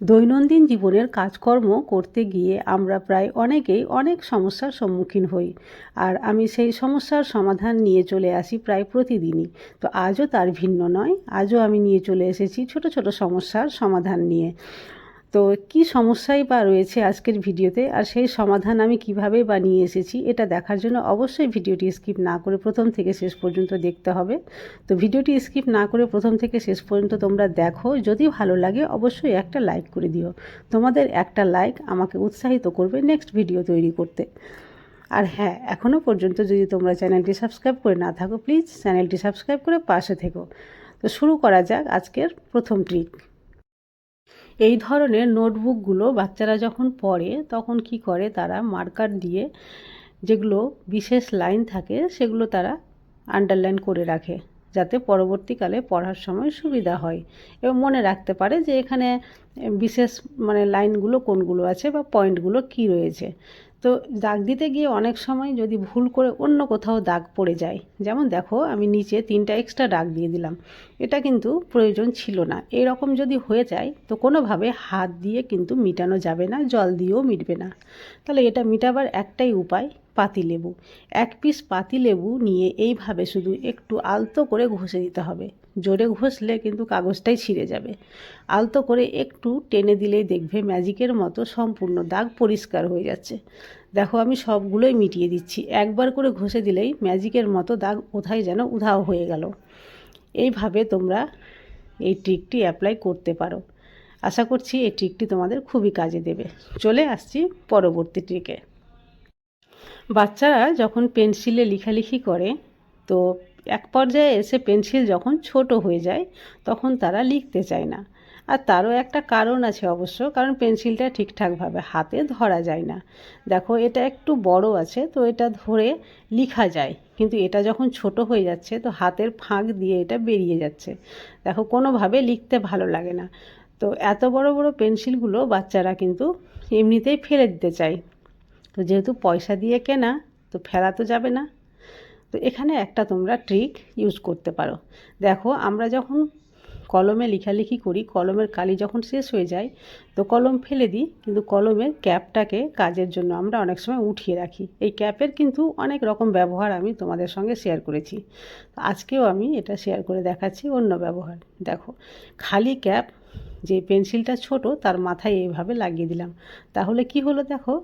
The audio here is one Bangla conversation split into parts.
দৈনন্দিন জীবনের কাজকর্ম করতে গিয়ে আমরা প্রায় অনেকেই অনেক সমস্যার সম্মুখীন হই। আর আমি সেই সমস্যার সমাধান নিয়ে চলে আসি প্রায় প্রতিদিনই। তো আজও তার ভিন্ন নয়, আজও আমি নিয়ে চলে এসেছি ছোট ছোট সমস্যার সমাধান নিয়ে। তো কি সমস্যাই বা রয়েছে আজকের ভিডিওতে আর সেই সমাধান আমি কীভাবে বা নিয়ে এসেছি এটা দেখার জন্য অবশ্যই ভিডিওটি স্কিপ না করে প্রথম থেকে শেষ পর্যন্ত দেখতে হবে। তো ভিডিওটি স্কিপ না করে প্রথম থেকে শেষ পর্যন্ত তোমরা দেখো। যদি ভালো লাগে অবশ্যই একটা লাইক করে দিও। তোমাদের একটা লাইক আমাকে উৎসাহিত করবে নেক্সট ভিডিও তৈরি করতে। আর হ্যাঁ এখনও পর্যন্ত যদি তোমরা চ্যানেলটি সাবস্ক্রাইব করে না থাকো, প্লিজ চ্যানেলটি সাবস্ক্রাইব করে পাশে থেকো। তো শুরু করা যাক আজকের প্রথম ট্রিক। এই ধরনের নোটবুকগুলো বাচ্চারা যখন পড়ে, তখন কি করে? তারা মার্কার দিয়ে যেগুলো বিশেষ লাইন থাকে, সেগুলো তারা আন্ডারলাইন করে রাখে, যাতে পরবর্তীকালে পড়ার সময় সুবিধা হয়। এবং মনে রাখতে পারে যে এখানে বিশেষ মানে লাইনগুলো কোনগুলো আছে বা পয়েন্টগুলো কি রয়েছে। তো দাগ দিতে গিয়ে অনেক সময় যদি ভুল করে অন্য কোথাও দাগ পড়ে যায়, যেমন দেখো আমি নিচে তিনটা এক্সট্রা দাগ দিয়ে দিলাম, এটা কিন্তু প্রয়োজন ছিল না। এরকম যদি হয়ে যায়, তো কোনোভাবে হাত দিয়ে কিন্তু মিটানো যাবে না, জল দিয়েও মিটবে না। তাহলে এটা মিটাবার একটাই উপায় পাতিলেবু এক পিস পাতিলেবু নিয়ে এইভাবে শুধু একটু আলতো করে ঘষে দিতে হবে। জোরে ঘষলে কিন্তু কাগজটাই ছিঁড়ে যাবে। আলতো করে একটু টেনে দিলেই দেখবে ম্যাজিকের মতো সম্পূর্ণ দাগ পরিষ্কার হয়ে যাচ্ছে। দেখো, আমি সবগুলোই মিটিয়ে দিচ্ছি। একবার করে ঘষে দিলেই ম্যাজিকের মতো দাগ কোথায় যেন উধাও হয়ে গেল। এইভাবে তোমরা এই ট্রিকটি অ্যাপ্লাই করতে পারো। আশা করছি এই ট্রিকটি তোমাদের খুবই কাজে দেবে। চলে আসছি পরবর্তী ট্রিকে বাচ্চারা যখন পেন্সিলে লেখালেখি করে, তো এক পর্যায়ে এসে পেন্সিল যখন ছোট হয়ে যায়, তখন তারা লিখতে চায় না। আর তারও একটা কারণ আছে অবশ্য, কারণ পেন্সিলটা ঠিকঠাকভাবে হাতে ধরা যায় না। দেখো, এটা একটু বড় আছে, তো এটা ধরে লিখা যায়। কিন্তু এটা যখন ছোট হয়ে যাচ্ছে, তো হাতের ফাঁক দিয়ে এটা বেরিয়ে যাচ্ছে। দেখো, কোনোভাবে লিখতে ভালো লাগে না। তো এত বড় বড় পেন্সিলগুলো বাচ্চারা কিন্তু এমনিতেই ফেলে দিতে চায়। তো যেহেতু পয়সা দিয়ে কেনা, তো ফেলা তো যাবে না। তো এখানে একটা তোমরা ট্রিক ইউজ করতে পারো। দেখো, আমরা যখন কলমে লেখালেখি করি, কলমের কালি যখন শেষ হয়ে যায়, তো কলম ফেলে দিই, কিন্তু কলমের ক্যাপটাকে কাজের জন্য আমরা অনেক সময় উঠিয়ে রাখি। এই ক্যাপের কিন্তু অনেক রকম ব্যবহার আমি তোমাদের সঙ্গে শেয়ার করেছি। আজকেও আমি এটা শেয়ার করে দেখাচ্ছি অন্য ব্যবহার। দেখো, খালি ক্যাপ, যে পেন্সিলটা ছোট, তার মাথায় এইভাবে লাগিয়ে দিলাম। তাহলে কি হলো দেখো,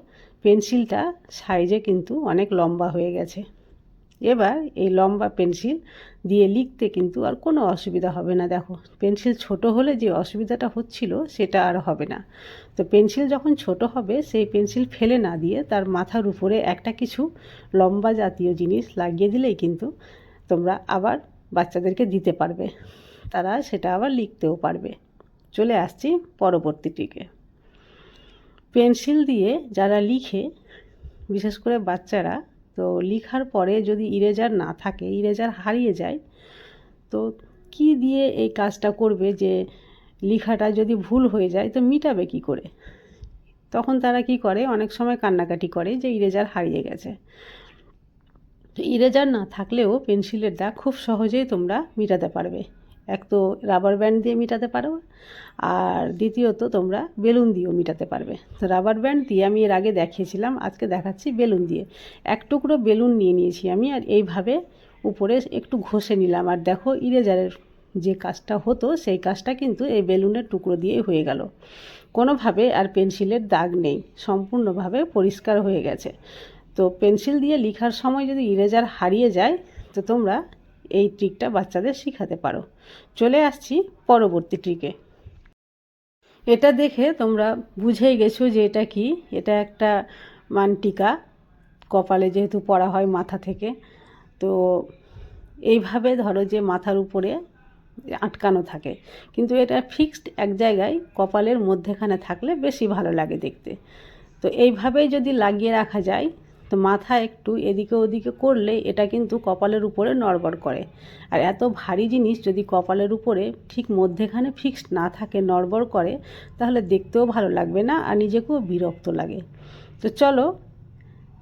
পেন্সিলটা সাইজে কিন্তু অনেক লম্বা হয়ে গেছে। এবার এই লম্বা পেন্সিল দিয়ে লিখতে কিন্তু আর কোনো অসুবিধা হবে না। দেখো, পেন্সিল ছোট হলে যে অসুবিধাটা হচ্ছিল সেটা আর হবে না। তো পেন্সিল যখন ছোট হবে, সেই পেন্সিল ফেলে না দিয়ে তার মাথার উপরে একটা কিছু লম্বা জাতীয় জিনিস লাগিয়ে দিলেই কিন্তু তোমরা আবার বাচ্চাদেরকে দিতে পারবে। তারা সেটা আবার লিখতেও পারবে। চলে আসছি পরবর্তীটিকে পেন্সিল দিয়ে যারা লিখে, বিশেষ করে বাচ্চারা তো লিখার পরে যদি ইরেজার না থাকে, ইরেজার হারিয়ে যায়, তো কি দিয়ে এই কাজটা করবে যে লেখাটা যদি ভুল হয়ে যায়, তো মিটাবে কি করে? তখন তারা কি করে? অনেক সময় কান্নাকাটি করে যে ইরেজার হারিয়ে গেছে। তো ইরেজার না থাকলেও পেন্সিলের দাগ খুব সহজেই তোমরা মিটাতে পারবে। এক তো রাবার ব্যান্ড দিয়ে মেটাতে পারো, আর দ্বিতীয়ত তোমরা বেলুন দিয়েও মেটাতে পারবে। তো রাবার ব্যান্ড দিয়ে আমি এর আগে দেখিয়েছিলাম, আজকে দেখাচ্ছি বেলুন দিয়ে। এক টুকরো বেলুন নিয়ে নিয়েছি আমি, আর এইভাবে উপরে একটু ঘষে নিলাম। আর দেখো ইরেজারের যে কাজটা হতো, সেই কাজটা কিন্তু এই বেলুনের টুকরো দিয়েই হয়ে গেল। কোনোভাবে আর পেন্সিলের দাগ নেই, সম্পূর্ণভাবে পরিষ্কার হয়ে গেছে। তো পেন্সিল দিয়ে লিখার সময় যদি ইরেজার হারিয়ে যায়, তো তোমরা এই ট্রিকটা বাচ্চাদের শেখাতে পারো। চলে আসছি পরবর্তী ট্রিকে এটা দেখে তোমরা বুঝেই গেছো যে এটা কি? এটা একটা মানটিকা। কপালে যেহেতু পড়া হয় মাথা থেকে, তো এইভাবে ধরো যে মাথার উপরে আটকানো থাকে। কিন্তু এটা ফিক্সড এক জায়গায় কপালের মধ্যেখানে থাকলে বেশি ভালো লাগে দেখতে। তো এইভাবেই যদি লাগিয়ে রাখা যায় তো মাথা একটু এদিকে ওদিকে করলে এটা কিন্তু কপালের উপরে নড়বড় করে। আর এত ভারী জিনিস যদি কপালের উপরে ঠিক মধ্যেখানে ফিক্সড না থাকে, নড়বড় করে, তাহলে দেখতেও ভালো লাগবে না আর নিজেকেও বিরক্ত লাগে। তো চলো,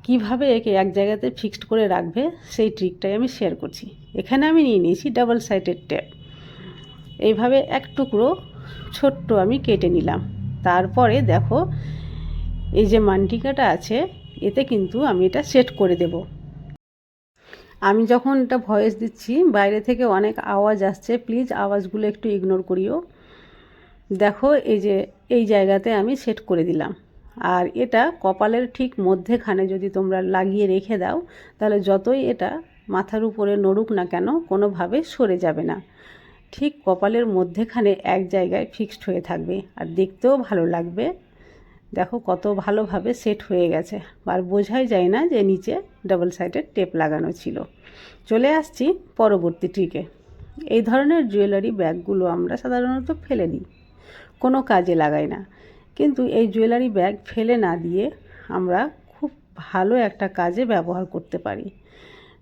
কীভাবে একে এক জায়গাতে ফিক্সড করে রাখবে সেই ট্রিকটাই আমি শেয়ার করছি। এখানে আমি নিয়ে নিয়েছি ডাবল সাইডের ট্যাপ এইভাবে এক টুকরো ছোট্ট আমি কেটে নিলাম। তারপরে দেখো, এই যে মান্টিকাটা আছে এতে কিন্তু আমি এটা সেট করে দেব। আমি যখন এটা ভয়েস দিচ্ছি, বাইরে থেকে অনেক আওয়াজ আসছে প্লিজ আওয়াজগুলো একটু ইগনোর করিও। দেখো, এই যে, এই জায়গাতে আমি সেট করে দিলাম। আর এটা কপালের ঠিক মধ্যেখানে যদি তোমরা লাগিয়ে রেখে দাও, তাহলে যতই এটা মাথার উপরে নড়ুক না কেন, কোনোভাবে সরে যাবে না। ঠিক কপালের মধ্যেখানে এক জায়গায় ফিক্সড হয়ে থাকবে, আর দেখতেও ভালো লাগবে। দেখো কত ভালোভাবে সেট হয়ে গেছে। আর বোঝাই যায় না যে নিচে ডাবল সাইডের টেপ লাগানো ছিল। চলে আসছি পরবর্তী ট্রিকে এই ধরনের জুয়েলারি ব্যাগগুলো আমরা সাধারণত ফেলে দিই। কোনো কাজে লাগাই না। কিন্তু এই জুয়েলারি ব্যাগ ফেলে না দিয়ে আমরা খুব ভালো একটা কাজে ব্যবহার করতে পারি।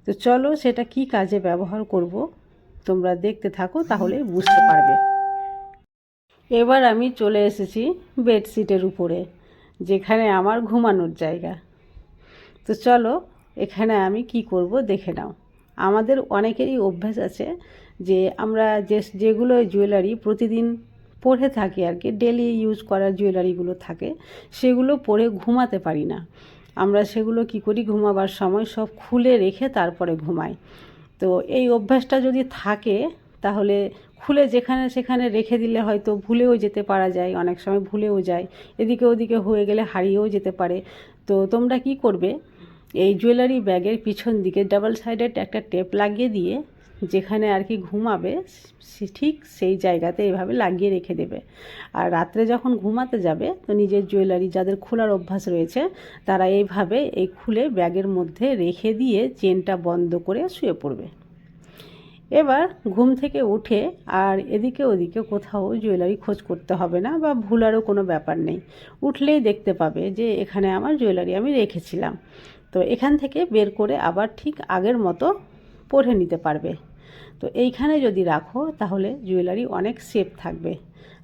তো চলো সেটা কি কাজে ব্যবহার করব তোমরা দেখতে থাকো, তাহলে বুঝতে পারবে। এবার আমি চলে এসেছি বেডশিটের উপরে। যেখানে আমার ঘুমানোর জায়গা। তো চলো, এখানে আমি কি করব দেখে নাও। আমাদের অনেকেরই অভ্যাস আছে যে আমরা যে, যেগুলো জুয়েলারি প্রতিদিন পরে থাকি আর কি ডেলি ইউজ করার জুয়েলারিগুলো থাকে, সেগুলো পরে ঘুমাতে পারি না। আমরা সেগুলো কি করি, ঘুমাবার সময় সব খুলে রেখে তারপরে ঘুমাই। তো এই অভ্যাসটা যদি থাকে, তাহলে খুলে যেখানে সেখানে রেখে দিলে হয়তো ভুলেও যেতে পারা যায়, অনেক সময় ভুলেও যায়। এদিকে ওদিকে হয়ে গেলে হারিয়েও যেতে পারে। তো তোমরা কি করবে? এই জুয়েলারি ব্যাগের পিছন দিকে ডাবল সাইডেড একটা টেপ লাগিয়ে দিয়ে যেখানে আর কি ঘুমাবে ঠিক সেই জায়গাতে এভাবে লাগিয়ে রেখে দেবে। আর রাত্রে যখন ঘুমাতে যাবে, তো নিজের জুয়েলারি যাদের খোলার অভ্যাস রয়েছে, তারা এইভাবে এই খুলে ব্যাগের মধ্যে রেখে দিয়ে চেনটা বন্ধ করে শুয়ে পড়বে। এবার ঘুম থেকে উঠে আর এদিকে ওদিকে কোথাও জুয়েলারি খোঁজ করতে হবে না বা ভুলারও কোনো ব্যাপার নেই। উঠলেই দেখতে পাবে যে এখানে আমার জুয়েলারি আমি রেখেছিলাম। তো এখান থেকে বের করে আবার ঠিক আগের মতো পরে নিতে পারবে। তো এইখানে যদি রাখো তাহলে জুয়েলারি অনেক সেফ থাকবে।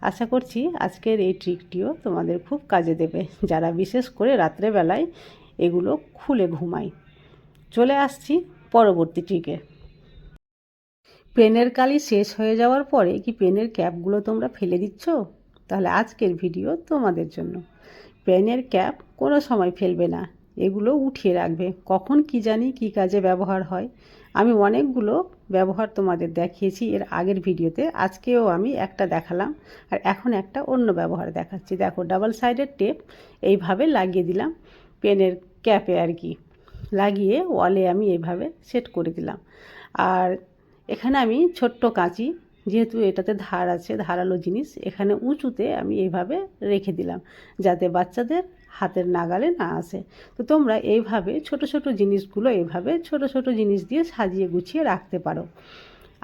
আশা করছি আজকের এই ট্রিকটিও তোমাদের খুব কাজে দেবে, যারা বিশেষ করে রাত্রেবেলায় এগুলো খুলে ঘুমায়। চলে আসছি পরবর্তী ট্রিকে পেনের কালি শেষ হয়ে যাওয়ার পরে কি পেনের ক্যাপগুলো তোমরা ফেলে দিচ্ছ? তাহলে আজকের ভিডিও তোমাদের জন্য। পেনের ক্যাপ কোনো সময় ফেলবে না, এগুলো উঠিয়ে রাখবে। কখন কি জানি কি কাজে ব্যবহার হয়। আমি অনেকগুলো ব্যবহার তোমাদের দেখিয়েছি, এর আগের ভিডিওতে। আজকেও আমি একটা দেখালাম আর এখন একটা অন্য ব্যবহার দেখাচ্ছি। দেখো, ডাবল সাইডের টেপ এইভাবে লাগিয়ে দিলাম পেনের ক্যাপে আর কি। লাগিয়ে ওয়ালে আমি এইভাবে সেট করে দিলাম। আর এখানে আমি ছোট্ট কাঁচি, যেহেতু এটাতে ধার আছে, ধারালো জিনিস, এখানে উঁচুতে আমি এইভাবে রেখে দিলাম যাতে বাচ্চাদের হাতের নাগালে না আসে। তো তোমরা এইভাবে ছোট ছোট জিনিসগুলো এইভাবে ছোট ছোট জিনিস দিয়ে সাজিয়ে গুছিয়ে রাখতে পারো।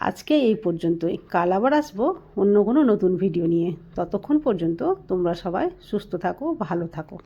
আজকে এই পর্যন্তই। কাল আবার আসব অন্য কোনো নতুন ভিডিও নিয়ে। ততক্ষণ পর্যন্ত তোমরা সবাই সুস্থ থাকো, ভালো থাকো।